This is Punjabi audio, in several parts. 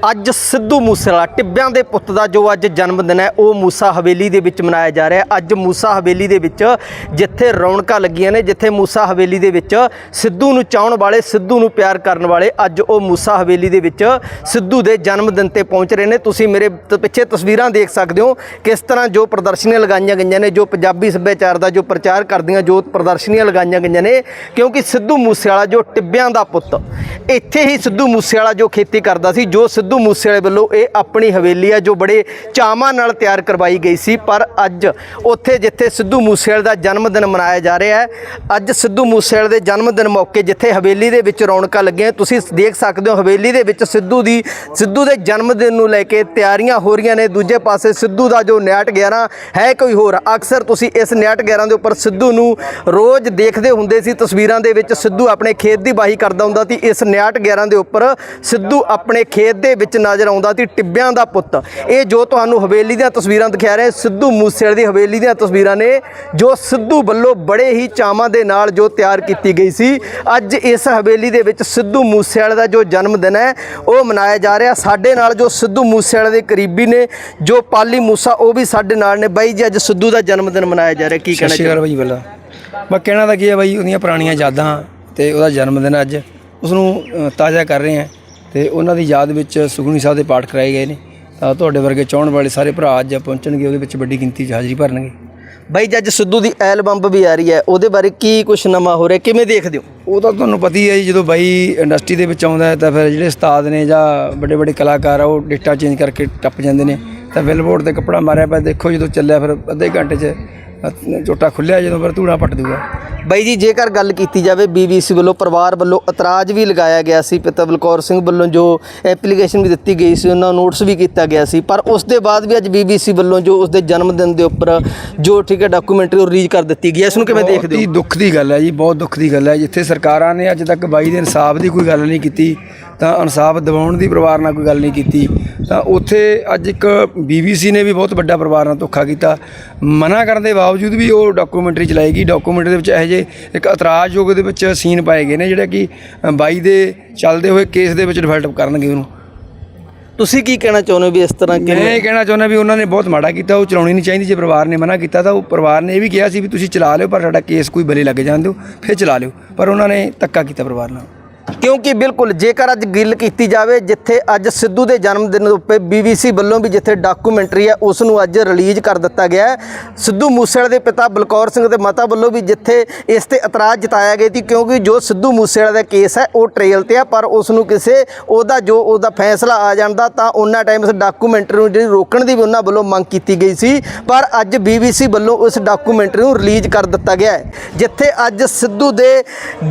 ਅੱਜ ਸਿੱਧੂ ਮੂਸੇਵਾਲਾ ਟਿੱਬਿਆਂ ਦੇ ਪੁੱਤ ਦਾ ਜੋ ਅੱਜ ਜਨਮ ਦਿਨ ਹੈ, ਉਹ ਮੂਸਾ ਹਵੇਲੀ ਦੇ ਵਿੱਚ ਮਨਾਇਆ ਜਾ ਰਿਹਾ ਹੈ। ਅੱਜ ਮੂਸਾ ਹਵੇਲੀ ਦੇ ਵਿੱਚ ਜਿੱਥੇ ਰੌਣਕਾਂ ਲੱਗੀਆਂ ਨੇ, ਜਿੱਥੇ ਮੂਸਾ ਹਵੇਲੀ ਦੇ ਵਿੱਚ ਸਿੱਧੂ ਨੂੰ ਚਾਹਣ ਵਾਲੇ, ਸਿੱਧੂ ਨੂੰ ਪਿਆਰ ਕਰਨ ਵਾਲੇ ਅੱਜ ਉਹ ਮੂਸਾ ਹਵੇਲੀ ਦੇ ਵਿੱਚ ਸਿੱਧੂ ਦੇ ਜਨਮ ਦਿਨ ਤੇ ਪਹੁੰਚ ਰਹੇ ਨੇ। ਤੁਸੀਂ ਮੇਰੇ ਪਿੱਛੇ ਤਸਵੀਰਾਂ ਦੇਖ ਸਕਦੇ ਹੋ ਕਿਸ ਤਰ੍ਹਾਂ ਜੋ ਪ੍ਰਦਰਸ਼ਨੀਆਂ ਲਗਾਈਆਂ ਗਈਆਂ ਨੇ, ਜੋ ਪੰਜਾਬੀ ਸੱਭਿਆਚਾਰ ਦਾ ਜੋ ਪ੍ਰਚਾਰ ਕਰਦੀਆਂ, ਜੋ ਪ੍ਰਦਰਸ਼ਨੀਆਂ ਲਗਾਈਆਂ ਗਈਆਂ ਨੇ, ਕਿਉਂਕਿ ਸਿੱਧੂ ਮੂਸੇਵਾਲਾ ਜੋ ਟਿੱਬਿਆਂ ਦਾ ਪੁੱਤ, ਇੱਥੇ ਹੀ ਸਿੱਧੂ ਮੂਸੇਵਾਲਾ ਜੋ ਖੇਤੀ ਕਰਦਾ ਸੀ, ਜੋ ਸਿੱਧੂ ਮੂਸੇਵਾਲੇ ਵੱਲੋਂ ਇਹ ਆਪਣੀ ਹਵੇਲੀ ਹੈ ਜੋ ਬੜੇ ਚਾਵਾਂ ਨਾਲ ਤਿਆਰ ਕਰਵਾਈ ਗਈ ਸੀ, ਪਰ ਅੱਜ ਉੱਥੇ ਜਿੱਥੇ ਸਿੱਧੂ ਮੂਸੇਵਾਲੇ ਦਾ ਜਨਮ ਦਿਨ ਮਨਾਇਆ ਜਾ ਰਿਹਾ ਹੈ, ਅੱਜ ਸਿੱਧੂ ਮੂਸੇਵਾਲੇ ਦੇ ਜਨਮ ਦਿਨ ਮੌਕੇ ਜਿੱਥੇ ਹਵੇਲੀ ਦੇ ਵਿੱਚ ਰੌਣਕਾਂ ਲੱਗੀਆਂ, ਤੁਸੀਂ ਦੇਖ ਸਕਦੇ ਹੋ ਹਵੇਲੀ ਦੇ ਵਿੱਚ ਸਿੱਧੂ ਦੀ, ਸਿੱਧੂ ਦੇ ਜਨਮ ਦਿਨ ਨੂੰ ਲੈ ਕੇ ਤਿਆਰੀਆਂ ਹੋ ਰਹੀਆਂ ਨੇ। ਦੂਜੇ ਪਾਸੇ ਸਿੱਧੂ ਦਾ ਜੋ ਨਿਆਟ 11 ਹੈ ਕੋਈ ਹੋਰ, ਅਕਸਰ ਤੁਸੀਂ ਇਸ ਨਿਆਟ 11 ਦੇ ਉੱਪਰ ਸਿੱਧੂ ਨੂੰ ਰੋਜ਼ ਦੇਖਦੇ ਹੁੰਦੇ ਸੀ, ਤਸਵੀਰਾਂ ਦੇ ਵਿੱਚ ਸਿੱਧੂ ਆਪਣੇ ਖੇਤ ਦੀ ਬਾਹੀ ਕਰਦਾ ਹੁੰਦਾ ਸੀ, ਇਸ ਨਿਆਟ 11 ਦੇ ਉੱਪਰ ਸਿੱਧੂ ਆਪਣੇ ਖੇਤ ਦੇ ਵਿੱਚ ਨਜ਼ਰ ਆਉਂਦਾ ਸੀ ਟਿੱਬਿਆਂ ਦਾ ਪੁੱਤ। ਇਹ ਜੋ ਤੁਹਾਨੂੰ ਹਵੇਲੀ ਦੀਆਂ ਤਸਵੀਰਾਂ ਦਿਖਾ ਰਹੇ ਸਿੱਧੂ ਮੂਸੇਵਾਲੇ ਦੀ ਹਵੇਲੀ ਦੀਆਂ ਤਸਵੀਰਾਂ ਨੇ ਜੋ ਸਿੱਧੂ ਵੱਲੋਂ ਬੜੇ ਹੀ ਚਾਵਾਂ ਦੇ ਨਾਲ ਜੋ ਤਿਆਰ ਕੀਤੀ ਗਈ ਸੀ। ਅੱਜ ਇਸ ਹਵੇਲੀ ਦੇ ਵਿੱਚ ਸਿੱਧੂ ਮੂਸੇਵਾਲੇ ਦਾ ਜੋ ਜਨਮ ਦਿਨ ਹੈ ਉਹ ਮਨਾਇਆ ਜਾ ਰਿਹਾ। ਸਾਡੇ ਨਾਲ ਜੋ ਸਿੱਧੂ ਮੂਸੇਵਾਲੇ ਦੇ ਕਰੀਬੀ ਨੇ ਜੋ ਪਾਲੀ ਮੂਸਾ ਉਹ ਵੀ ਸਾਡੇ ਨਾਲ ਨੇ। ਬਾਈ ਜੀ ਅੱਜ ਸਿੱਧੂ ਦਾ ਜਨਮ ਦਿਨ ਮਨਾਇਆ ਜਾ ਰਿਹਾ। ਕੀ ਕਹਿਣਾ ਅਕਾਲ ਭਾਈ ਪਹਿਲਾਂ। ਮੈਂ ਕਹਿਣਾ ਤਾਂ ਕੀ ਹੈ ਭਾਈ ਉਹਦੀਆਂ ਪੁਰਾਣੀਆਂ ਯਾਦਾਂ ਤੇ ਉਹਦਾ ਜਨਮ ਦਿਨ ਅੱਜ। ਉਸ ਨੂੰ ਤਾਜ਼ਾ ਕਰ ਰਹੇ ਹਾਂ। ਤੇ ਉਹਨਾਂ ਦੀ ਯਾਦ ਵਿੱਚ ਸੁਖਮਨੀ ਸਾਹਿਬ ਦੇ ਪਾਠ ਕਰਾਏ ਗਏ ਨੇ। ਤਾਂ ਤੁਹਾਡੇ ਵਰਗੇ ਚਾਹਣ ਵਾਲੇ ਸਾਰੇ ਭਰਾ ਅੱਜ ਪਹੁੰਚਣਗੇ ਉਹਦੇ ਵਿੱਚ ਵੱਡੀ ਗਿਣਤੀ 'ਚ ਹਾਜ਼ਰੀ ਭਰਨਗੇ। ਬਾਈ ਜੀ ਅੱਜ ਸਿੱਧੂ ਦੀ ਐਲਬਮ ਵੀ ਆ ਰਹੀ ਹੈ। ਉਹਦੇ ਬਾਰੇ ਕੀ ਕੁਝ ਨਵਾਂ ਹੋ ਰਿਹਾ? ਕਿਵੇਂ ਦੇਖਦੇ ਹੋ? ਉਹ ਤਾਂ ਤੁਹਾਨੂੰ ਪਤਾ ਹੀ ਹੈ ਜੀ ਜਦੋਂ ਬਾਈ ਇੰਡਸਟਰੀ ਦੇ ਵਿੱਚ ਆਉਂਦਾ ਹੈ ਤਾਂ ਫਿਰ ਜਿਹੜੇ ਉਸਤਾਦ ਨੇ ਜਾਂ ਵੱਡੇ ਵੱਡੇ ਕਲਾਕਾਰ ਆ ਉਹ ਡਿਟਾ ਚੇਂਜ ਕਰਕੇ ਟੱਪ ਜਾਂਦੇ ਨੇ। ਤਾਂ ਬਿਲਬੋਰਡ ਤੇ ਕੱਪੜਾ ਮਾਰਿਆ ਪਿਆ ਦੇਖੋ ਜਦੋਂ ਚੱਲਿਆ ਫਿਰ ਅੱਧੇ ਘੰਟੇ 'ਚ ਝੋਟਾ ਖੁੱਲਿਆ ਜਦੋਂ ਫਿਰ ਧੂੜਾ ਪੱਟ ਦੂਗਾ। ਬਾਈ ਜੀ, ਜੇਕਰ ਗੱਲ ਕੀਤੀ ਜਾਵੇ ਬੀਬੀਸੀ ਵੱਲੋਂ, ਪਰਿਵਾਰ ਵੱਲੋਂ ਇਤਰਾਜ਼ ਵੀ ਲਗਾਇਆ ਗਿਆ ਸੀ, ਪਿਤਾ ਬਲਕੌਰ ਸਿੰਘ ਵੱਲੋਂ ਜੋ ਐਪਲੀਕੇਸ਼ਨ ਵੀ ਦਿੱਤੀ ਗਈ ਸੀ, ਉਹਨਾਂ ਨੂੰ ਨੋਟਿਸ ਵੀ ਕੀਤਾ ਗਿਆ ਸੀ, ਪਰ ਉਸ ਦੇ ਬਾਅਦ ਵੀ ਅੱਜ ਬੀਬੀਸੀ ਵੱਲੋਂ ਜੋ ਉਸ ਦੇ ਜਨਮ ਦਿਨ ਦੇ ਉੱਪਰ ਜੋ ਠੀਕ ਹੈ ਡਾਕੂਮੈਂਟਰੀ ਉਹ ਰਿਲੀਜ਼ ਕਰ ਦਿੱਤੀ ਗਈ ਹੈ। ਇਸ ਨੂੰ ਕਿਵੇਂ ਦੇਖਦੇ ਬਹੁਤ ਦੁੱਖ ਦੀ ਗੱਲ ਹੈ ਜੀ, ਬਹੁਤ ਦੁੱਖ ਦੀ ਗੱਲ ਹੈ। ਜਿੱਥੇ ਸਰਕਾਰਾਂ ਨੇ ਅੱਜ ਤੱਕ ਬਾਈ ਦੇ ਇਨਸਾਫ ਦੀ ਕੋਈ ਗੱਲ ਨਹੀਂ ਕੀਤੀ ਤਾਂ ਇਨਸਾਫ ਦਿਵਾਉਣ ਦੀ ਪਰਿਵਾਰ ਨਾਲ ਕੋਈ ਗੱਲ ਨਹੀਂ ਕੀਤੀ। ਤਾਂ ਉੱਥੇ ਅੱਜ ਇੱਕ ਬੀਬੀਸੀ ਨੇ ਵੀ ਬਹੁਤ ਵੱਡਾ ਪਰਿਵਾਰ ਨਾਲ ਧੋਖਾ ਕੀਤਾ। ਮਨਾ ਕਰਨ ਦੇ ਬਾਵਜੂਦ ਵੀ ਉਹ ਡਾਕੂਮੈਂਟਰੀ ਚਲਾਏਗੀ ਡਾਕੂਮੈਂਟਰੀ ਦੇ ਵਿੱਚ ਇਹੋ ਜਿਹੇ ਇੱਕ ਇਤਰਾਜ਼ਯੋਗ ਦੇ ਵਿੱਚ ਸੀਨ ਪਾਏ ਗਏ ਨੇ ਜਿਹੜੇ ਕਿ ਬਾਈ ਦੇ ਚੱਲਦੇ ਹੋਏ ਕੇਸ ਦੇ ਵਿੱਚ ਡਿਵੈਲਪ ਕਰਨਗੇ ਉਹਨੂੰ। ਹੋ ਤੁਸੀਂ ਕੀ ਕਹਿਣਾ ਚਾਹੁੰਦੇ ਹੋ ਵੀ ਇਸ ਤਰ੍ਹਾਂ ਮੈਂ ਕਿਵੇਂ ਇਹ ਕਹਿਣਾ ਚਾਹੁੰਦਾ ਵੀ ਉਹਨਾਂ ਨੇ ਬਹੁਤ ਮਾੜਾ ਕੀਤਾ। ਉਹ ਚਲਾਉਣੀ ਨਹੀਂ ਚਾਹੀਦੀ। ਜੇ ਪਰਿਵਾਰ ਨੇ ਮਨਾ ਕੀਤਾ ਤਾਂ ਉਹ ਪਰਿਵਾਰ ਨੇ ਇਹ ਵੀ ਕਿਹਾ ਸੀ ਵੀ ਤੁਸੀਂ ਚਲਾ ਲਿਓ ਪਰ ਸਾਡਾ ਕੇਸ ਕੋਈ ਬਲੇ ਲੱਗ ਜਾਣ ਦਿਓ ਫਿਰ ਚਲਾ ਲਿਓ। ਪਰ ਉਹਨਾਂ ਨੇ ਧੱਕਾ ਕੀਤਾ ਪਰਿਵਾਰ ਨਾਲ। ਕਿਉਂਕਿ ਬਿਲਕੁਲ ਜੇਕਰ ਅੱਜ ਗੱਲ ਕੀਤੀ ਜਾਵੇ, ਜਿੱਥੇ ਅੱਜ ਸਿੱਧੂ ਦੇ ਜਨਮ ਦਿਨ ਉੱਤੇ ਬੀਬੀਸੀ ਵੱਲੋਂ ਵੀ ਜਿੱਥੇ ਡਾਕੂਮੈਂਟਰੀ ਹੈ, ਉਸ ਨੂੰ ਅੱਜ ਰਿਲੀਜ਼ ਕਰ ਦਿੱਤਾ ਗਿਆ ਹੈ। ਸਿੱਧੂ ਮੂਸੇਵਾਲੇ ਦੇ ਪਿਤਾ ਬਲਕੌਰ ਸਿੰਘ ਦੇ ਮਾਤਾ ਵੱਲੋਂ ਵੀ ਜਿੱਥੇ ਇਸ ਤੇ ਇਤਰਾਜ਼ ਜਤਾਇਆ ਗਿਆ ਸੀ, ਕਿਉਂਕਿ ਜੋ ਸਿੱਧੂ ਮੂਸੇਵਾਲੇ ਦਾ ਕੇਸ ਹੈ, ਉਹ ਟ੍ਰੇਲ ਤੇ ਆ, ਪਰ ਉਸ ਨੂੰ ਕਿਸੇ ਉਹਦਾ ਜੋ ਉਹਦਾ ਫੈਸਲਾ ਆ ਜਾਂਦਾ, ਤਾਂ ਉਹਨਾਂ ਟਾਈਮ ਇਸ ਡਾਕੂਮੈਂਟਰੀ ਨੂੰ ਜਿਹੜੀ ਰੋਕਣ ਦੀ ਵੀ ਉਹਨਾਂ ਵੱਲੋਂ ਮੰਗ ਕੀਤੀ ਗਈ ਸੀ। ਪਰ ਅੱਜ ਬੀਬੀਸੀ ਵੱਲੋਂ ਉਸ ਡਾਕੂਮੈਂਟਰੀ ਨੂੰ ਰਿਲੀਜ਼ ਕਰ ਦਿੱਤਾ ਗਿਆ ਹੈ, ਜਿੱਥੇ ਅੱਜ ਸਿੱਧੂ ਦੇ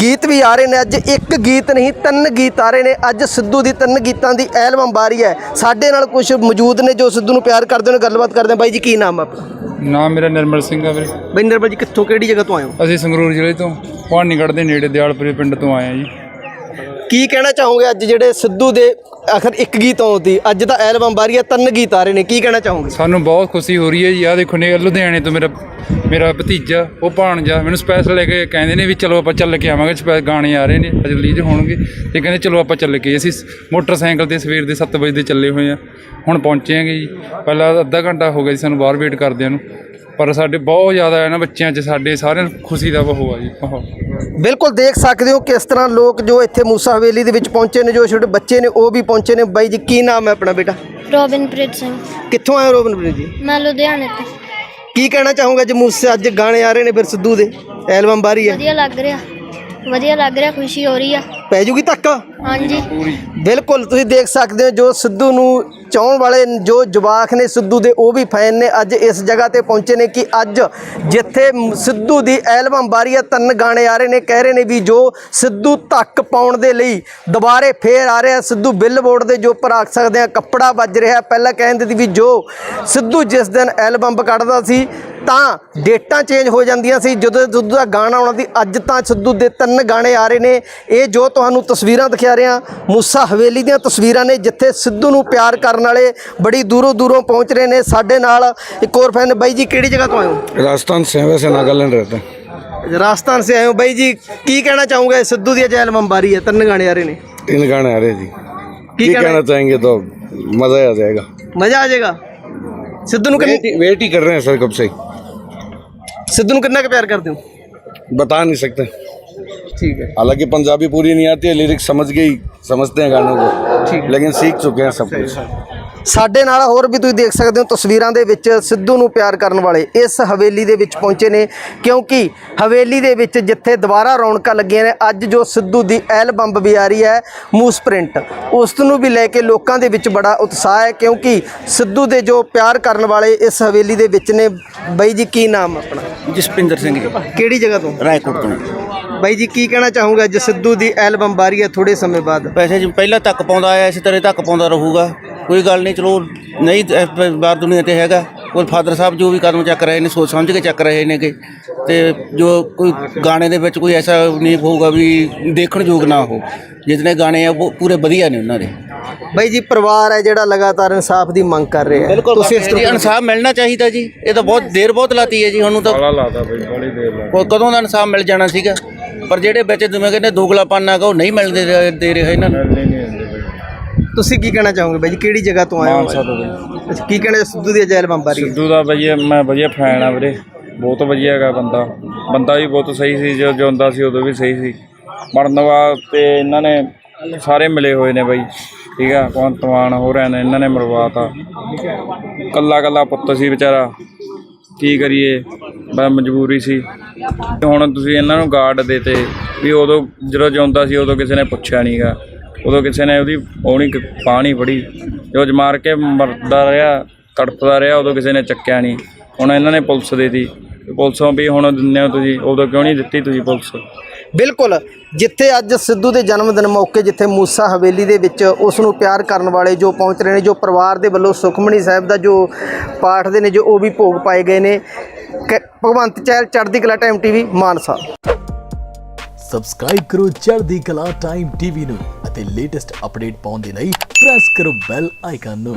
ਗੀਤ ਵੀ ਆ ਰਹੇ ਨੇ। ਅੱਜ ਇੱਕ ਗੀਤ ਨਹੀਂ ਤਿੰਨ ਗੀਤ ਆ ਰਹੇ ਨੇ। ਅੱਜ ਸਿੱਧੂ ਦੀ ਤਿੰਨ ਗੀਤਾਂ ਦੀ ਐਲਬਮ ਬਾਰੀ ਹੈ। ਸਾਡੇ ਨਾਲ ਕੁਝ ਮੌਜੂਦ ਨੇ ਜੋ ਸਿੱਧੂ ਨੂੰ ਪਿਆਰ ਕਰਦੇ ਨੇ ਗੱਲਬਾਤ ਕਰਦੇ ਨੇ। ਬਾਈ ਜੀ ਕੀ ਨਾਮ ਆ ਆਪਣਾ? ਨਾਮ ਮੇਰਾ ਨਿਰਮਲ ਸਿੰਘ ਆ ਵੀਰੇ। ਬਾਈ ਨਿਰਮਲ ਜੀ ਕਿੱਥੋਂ ਕਿਹੜੀ ਜਗ੍ਹਾ ਤੋਂ ਆਏ ਹੋ? ਅਸੀਂ ਸੰਗਰੂਰ ਜ਼ਿਲ੍ਹੇ ਤੋਂ ਭਵਾਨੀਗੜ੍ਹ ਦੇ ਨੇੜੇ ਦਿਆਲਪੁਰੇ ਪਿੰਡ ਤੋਂ ਆਏ ਆ ਜੀ। ਕੀ ਕਹਿਣਾ ਚਾਹੋਗੇ ਅੱਜ ਜਿਹੜੇ ਸਿੱਧੂ ਦੇ ਆਖਰ ਇੱਕ ਗੀਤ ਆਉਂਦੀ ਅੱਜ ਤਾਂ ਐਲਬਮ ਬਾਰੀ ਹੈ ਤਿੰਨ ਗੀਤ ਆ ਰਹੇ ਨੇ ਕੀ ਕਹਿਣਾ ਚਾਹੋਗੇ? ਸਾਨੂੰ ਬਹੁਤ ਖੁਸ਼ੀ ਹੋ ਰਹੀ ਹੈ ਜੀ ਆ ਦੇਖੋ ਨੇ ਲੁਧਿਆਣੇ ਤੋਂ ਮੇਰਾ ਮੇਰਾ ਭਤੀਜਾ ਉਹ ਭਾਣਜਾ ਮੈਨੂੰ ਸਪੈਸ਼ਲ ਲੈ ਕੇ ਕਹਿੰਦੇ ਨੇ ਵੀ ਚਲੋ ਆਪਾਂ ਚੱਲ ਕੇ ਆਵਾਂਗੇ ਸਪੈਸ਼ਲ ਗਾਣੇ ਆ ਰਹੇ ਨੇ ਅੱਜ ਰਿਲੀਜ਼ ਹੋਣਗੇ ਤੇ ਕਹਿੰਦੇ ਚਲੋ ਆਪਾਂ ਚੱਲ ਕੇ ਅਸੀਂ ਮੋਟਰਸਾਈਕਲ ਤੇ ਸਵੇਰ ਦੇ 7 ਵਜੇ ਦੇ ਚੱਲੇ ਹੋਏ ਆ ਹੁਣ ਪਹੁੰਚੇ ਆਂਗੇ ਜੀ ਪਹਿਲਾਂ ਅੱਧਾ ਘੰਟਾ ਹੋ ਗਿਆ ਜੀ ਸਾਨੂੰ ਬਾਹਰ ਵੇਟ ਕਰਦਿਆਂ ਨੂੰ ਪਰ ਸਾਡੇ ਬਹੁਤ ਜ਼ਿਆਦਾ ਹੈ ਨਾ ਬੱਚਿਆਂ 'ਚ ਸਾਡੇ ਸਾਰਿਆਂ ਨੂੰ ਖੁਸ਼ੀ ਦਾ ਵਹੋ ਆ ਜੀ ਬਿਲਕੁਲ ਦੇਖ ਸਕਦੇ ਹੋ ਕਿਸ ਤਰ੍ਹਾਂ ਲੋਕ ਜੋ ਇੱਥੇ ਮੂਸਾ ਹਵੇਲੀ ਦੇ ਵਿੱਚ ਪਹੁੰਚੇ ਨੇ ਜੋ ਛੋਟੇ ਬੱਚੇ ਨੇ ਉਹ ਵੀ ਪਹੁੰਚੇ ਨੇ ਬਾਈ ਜੀ ਕੀ ਨਾਮ ਹੈ ਆਪਣਾ ਬੇਟਾ? ਰੋਬਿਨਪ੍ਰੀਤ ਸਿੰਘ। ਕਿੱਥੋਂ ਆਏ ਹੋ ਰੋਬਨਪ੍ਰੀਤ ਜੀ? ਮੈਂ ਲੁਧਿਆਣੇ ਤੋਂ। ਕੀ ਕਹਿਣਾ ਚਾਹੋਗੇ ਅੱਜ ਮੂਸੇ ਅੱਜ ਗਾਣੇ ਆ ਰਹੇ ਨੇ ਫਿਰ ਸਿੱਧੂ ਦੇ? ਐਲਬਮ ਬਾਰੀ ਹੈ। ਵਧੀਆ ਲੱਗ ਰਿਹਾ। ਵਧੀਆ ਲੱਗ ਰਿਹਾ ਖੁਸ਼ੀ ਹੋ ਰਹੀ ਆ। ਪੈ ਜੂਗੀ ਤੱਕ ਹਾਂਜੀ। ਬਿਲਕੁਲ ਤੁਸੀਂ ਦੇਖ ਸਕਦੇ ਹੋ ਜੋ ਸਿੱਧੂ ਨੂੰ ਚਾਹਣ ਵਾਲੇ ਜੋ ਜਵਾਖ ਨੇ ਸਿੱਧੂ ਦੇ ਉਹ ਵੀ ਫੈਨ ਨੇ। ਅੱਜ ਇਸ ਜਗ੍ਹਾ ਤੇ ਪਹੁੰਚੇ ਨੇ ਕਿ ਅੱਜ ਜਿੱਥੇ ਸਿੱਧੂ ਦੀ ਐਲਬਮ ਬਾਰੀ ਹੈ ਤਿੰਨ ਗਾਣੇ ਆ ਰਹੇ ਨੇ ਕਹਿ ਰਹੇ ਨੇ ਵੀ ਜੋ ਸਿੱਧੂ ਤੱਕ ਪਾਉਣ ਦੇ ਲਈ ਦੁਬਾਰੇ ਫੇਰ ਆ ਰਿਹਾ ਸਿੱਧੂ ਬਿੱਲਬੋਰਡ ਦੇ ਜੋ ਉੱਪਰ ਆਖ ਸਕਦੇ ਆ ਕੱਪੜਾ ਵੱਜ ਰਿਹਾ। ਪਹਿਲਾਂ ਕਹਿੰਦੇ ਸੀ ਵੀ ਜੋ ਸਿੱਧੂ ਜਿਸ ਦਿਨ ਐਲਬਮ ਕੱਢਦਾ ਸੀ ਤਾਂ ਡੇਟਾਂ ਚੇਂਜ ਹੋ ਜਾਂਦੀਆਂ ਸੀ ਜਦੋਂ ਸਿੱਧੂ ਦਾ ਗਾਣਾ ਆਉਣਾ ਸੀ ਅੱਜ ਤਾਂ ਸਿੱਧੂ ਦੇ ਤਿੰਨ ਗਾਣੇ ਆ ਰਹੇ ਨੇ ਇਹ ਜੋ ਤੁਹਾਨੂੰ ਤਸਵੀਰਾਂ ਦਿਖਾ ਰਿਹਾ ਮੂਸਾ ਹਵੇਲੀ ਦੀਆਂ ਤਸਵੀਰਾਂ ਨੇ ਜਿੱਥੇ ਸਿੱਧੂ ਨੂੰ ਪਿਆਰ ਕਰਨ ਵਾਲੇ ਬੜੀ ਦੂਰੋਂ ਦੂਰੋਂ ਪਹੁੰਚ ਰਹੇ ਨੇ ਸਾਡੇ ਨਾਲ ਇੱਕ ਹੋਰ ਫੈਨ ਬਾਈ ਜੀ ਕਿਹੜੀ ਜਗ੍ਹਾ ਤੋਂ ਆਏ ਹੋ राजस्थान से वैसे नागालैंड रहता है ਰਾਜਸਥਾਨ ਸੇ ਆਏ ਹੋ ਬਾਈ ਜੀ ਕੀ ਕਹਿਣਾ ਚਾਹੋਗੇ ਸਿੱਧੂ ਦੀ ਅੱਜ ਐਲਬਮ ਬਾਰੀ ਹੈ ਤਿੰਨ ਗਾਣੇ ਆ ਰਹੇ ਨੇ तीन गाने आ रहे जी ਕੀ ਕੀ ਕਹਿਣਾ कहना चाहेंगे तो मजा ही आ जाएगा ਮਜ਼ਾ ਆ ਜਾਏਗਾ ਸਿੱਧੂ ਨੂੰ वेट ਕਿੰਨ ही- वेट ही कर रहे हैं सर कब से ਸਿੱਧੂ ਨੂੰ ਕਿੰਨਾ ਕੁ ਪਿਆਰ ਕਰਦੇ ਹੋ बता नहीं सकते ਠੀਕ ਹੈ हालांकि पंजाबी पूरी नहीं आती है लिरिक्स समझ के ही समझते हैं गानों को लेकिन सीख चुके हैं सब कुछ ਸਾਡੇ ਨਾਲ ਹੋਰ ਵੀ ਤੁਸੀਂ ਦੇਖ ਸਕਦੇ ਹੋ ਤਸਵੀਰਾਂ ਦੇ ਵਿੱਚ ਸਿੱਧੂ ਨੂੰ ਪਿਆਰ ਕਰਨ ਵਾਲੇ ਇਸ ਹਵੇਲੀ ਦੇ ਵਿੱਚ ਪਹੁੰਚੇ ਨੇ ਕਿਉਂਕਿ ਹਵੇਲੀ ਦੇ ਵਿੱਚ ਜਿੱਥੇ ਦੁਬਾਰਾ ਰੌਣਕਾਂ ਲੱਗੀਆਂ ਨੇ ਅੱਜ ਜੋ ਸਿੱਧੂ ਦੀ ਐਲਬਮ ਵੀ ਆ ਰਹੀ ਹੈ ਮੂਸ ਪ੍ਰਿੰਟ ਉਸ ਨੂੰ ਵੀ ਲੈ ਕੇ ਲੋਕਾਂ ਦੇ ਵਿੱਚ ਬੜਾ ਉਤਸ਼ਾਹ ਹੈ ਕਿਉਂਕਿ ਸਿੱਧੂ ਦੇ ਜੋ ਪਿਆਰ ਕਰਨ ਵਾਲੇ ਇਸ ਹਵੇਲੀ ਦੇ ਵਿੱਚ ਨੇ ਬਾਈ ਜੀ ਕੀ ਨਾਮ ਆਪਣਾ ਜਸਪਿੰਦਰ ਸਿੰਘ ਜੀ। ਕਿਹੜੀ ਜਗ੍ਹਾ ਤੋਂ? ਰਾਏਕੋਟ ਤੋਂ ਬਾਈ ਜੀ ਕੀ ਕਹਿਣਾ ਚਾਹੂੰਗਾ ਅੱਜ ਸਿੱਧੂ ਦੀ ਐਲਬਮ ਬਾਰੀ ਹੈ ਥੋੜੇ ਸਮੇਂ ਬਾਅਦ? ਪੈਸੇ ਜੀ ਪਹਿਲਾਂ ਤੱਕ ਪਾਉਂਦਾ ਆਇਆ ਇਸੇ ਤਰ੍ਹਾਂ ਤੱਕ ਪਾਉਂਦਾ ਰਹੂਗਾ। ਕੋਈ ਗੱਲ ਨਹੀਂ ਚਲੋ ਨਹੀਂ ਇਸ ਵਾਰ ਦੁਨੀਆ ਤੇ ਹੈਗਾ। ਕੋਈ ਫਾਦਰ ਸਾਹਿਬ ਜੋ ਵੀ ਕਦਮ ਚੱਕ ਰਹੇ ਨੇ ਸੋਚ ਸਮਝ ਕੇ ਚੱਕ ਰਹੇ ਨੇਗੇ। ਤੇ ਜੋ ਕੋਈ ਗਾਣੇ ਦੇ ਵਿੱਚ ਕੋਈ ਐਸਾ ਨਹੀਂ ਹੋਊਗਾ ਵੀ ਦੇਖਣ ਯੋਗ ਨਾ ਹੋ। ਜਿਤਨੇ ਗਾਣੇ ਆ ਉਹ ਪੂਰੇ ਵਧੀਆ ਨੇ ਉਹਨਾਂ ਦੇ। ਬਾਈ ਜੀ ਪਰਿਵਾਰ ਹੈ ਜਿਹੜਾ ਲਗਾਤਾਰ ਇਨਸਾਫ ਦੀ ਮੰਗ ਕਰ ਰਿਹਾ ਹੈ। ਤੁਸੀਂ ਇਸ ਜੀ ਇਨਸਾਫ ਮਿਲਣਾ ਚਾਹੀਦਾ ਜੀ। ਇਹ ਤਾਂ ਬਹੁਤ ਦੇਰ ਬਹੁਤ ਲਾਤੀ ਹੈ ਜੀ ਹੁਣ ਤਾਂ ਬੜਾ ਲਾਦਾ ਬਈ ਬੜੀ ਦੇਰ ਲਾ ਕੋਈ ਕਦੋਂ ਦਾ ਇਨਸਾਫ ਮਿਲ ਜਾਣਾ ਸੀਗਾ? ਪਰ ਜਿਹੜੇ ਵਿੱਚ ਜਿਵੇਂ ਕਹਿੰਦੇ ਦੋਗਲਾਪਨ ਆਗਾ ਉਹ ਨਹੀਂ ਮਿਲਦੇ ਦੇ- ਦੇ ਰਹੇ ਇਹਨਾਂ ਨੂੰ। ਨਹੀਂ ਨਹੀਂ ਹੁੰਦੇ ਬਈ। ਤੁਸੀਂ ਕੀ ਕਹਿਣਾ ਚਾਹੋਗੇ ਬਾਈ ਜੀ ਕਿਹੜੀ ਜਗ੍ਹਾ ਤੋਂ ਆਏ ਹੋ ਮਾਨਸਾ ਤੋਂ ਬਈ। ਅੱਛਾ, ਕੀ ਕਹਿਣਾ ਸਿੱਧੂ ਦੀ ਅਜੈਲ ਬੰਬਾਰੀ ਸਿੱਧੂ ਦਾ ਬਈ ਮੈਂ ਵਧੀਆ ਫੈਨ ਆ ਵੀਰੇ। ਬਹੁਤ ਵਧੀਆ ਹੈਗਾ ਬੰਦਾ। ਬੰਦਾ ਵੀ ਬਹੁਤ ਸਹੀ ਸੀ ਜੋ ਜਿਉਂਦਾ ਸੀ ਉਦੋਂ ਵੀ ਸਹੀ ਸੀ। ਮਰਨ ਵਾਸਤੇ ਇਹਨਾਂ ਨੇ ਸਾਰੇ ਮਿਲੇ ਹੋਏ ਨੇ ਬਈ। ਠੀਕ ਆ, ਭਗਵੰਤ ਮਾਨ ਹੋ ਰਹੇ ਨੇ, ਇਹਨਾਂ ਨੇ ਮਰਵਾਤਾ ਕੱਲਾ ਕੱਲਾ ਪੁੱਤ ਸੀ ਵਿਚਾਰਾ। ਕੀ ਕਰੀਏ? ਬਸ ਮਜਬੂਰੀ ਸੀ। ਹੁਣ ਤੁਸੀਂ ਇਹਨਾਂ ਨੂੰ ਗਾਰਡ ਦੇਤੇ ਵੀ ਉਦੋਂ ਜਦੋਂ ਜਿਉਂਦਾ ਸੀ, ਉਦੋਂ ਕਿਸੇ ਨੇ ਪੁੱਛਿਆ ਨਹੀਂਗਾ ਉਦੋਂ ਕਿਸੇ ਨੇ ਉਹਦੀ ਉਹ ਨਹੀਂ ਪਾਣੀ ਫੜੀ। ਜੋ ਜਮਾਰ ਕੇ ਮਰਦਾ ਰਿਹਾ, ਤੜਫਦਾ ਰਿਹਾ, ਉਦੋਂ ਕਿਸੇ ਨੇ ਚੱਕਿਆ ਨਹੀਂ ਹੁਣ ਇਹਨਾਂ ਨੇ ਪੁਲਿਸ ਦੇਤੀ ਤੇ। ਪੁਲਿਸੋਂ ਵੀ ਹੁਣ ਦਿੰਦੇ ਹੋ ਤੁਸੀਂ, ਉਦੋਂ ਕਿਉਂ ਨਹੀਂ ਦਿੱਤੀ ਤੁਸੀਂ ਪੁਲਿਸ? ਬਿਲਕੁਲ। ਜਿੱਥੇ ਅੱਜ ਸਿੱਧੂ ਦੇ ਜਨਮ ਦਿਨ ਮੌਕੇ, ਜਿੱਥੇ ਮੂਸਾ ਹਵੇਲੀ ਦੇ ਵਿੱਚ ਉਸ ਨੂੰ ਪਿਆਰ ਕਰਨ ਵਾਲੇ ਜੋ ਪਹੁੰਚ ਰਹੇ ਨੇ, ਜੋ ਪਰਿਵਾਰ ਦੇ ਵੱਲੋਂ ਸੁਖਮਣੀ ਸਾਹਿਬ ਦਾ ਜੋ ਪਾਠ ਦੇ ਨੇ, ਜੋ ਉਹ ਵੀ ਭੋਗ ਪਾਏ ਗਏ ਨੇ। ਕ- ਭਗਵੰਤ ਚਹਿਲ, ਚੜ੍ਹਦੀ ਕਲਾ ਟਾਈਮ ਟੀਵੀ, ਮਾਨਸਾ। ਸਬਸਕ੍ਰਾਈਬ ਕਰੋ ਚੜ੍ਹਦੀ ਕਲਾ ਟਾਈਮ ਟੀਵੀ ਨੂੰ ਅਤੇ ਲੇਟੈਸਟ ਅਪਡੇਟ ਪਾਉਣ ਦੇ ਲਈ ਪ੍ਰੈਸ ਕਰੋ ਬੈਲ ਆਈਕਨ ਨੂੰ।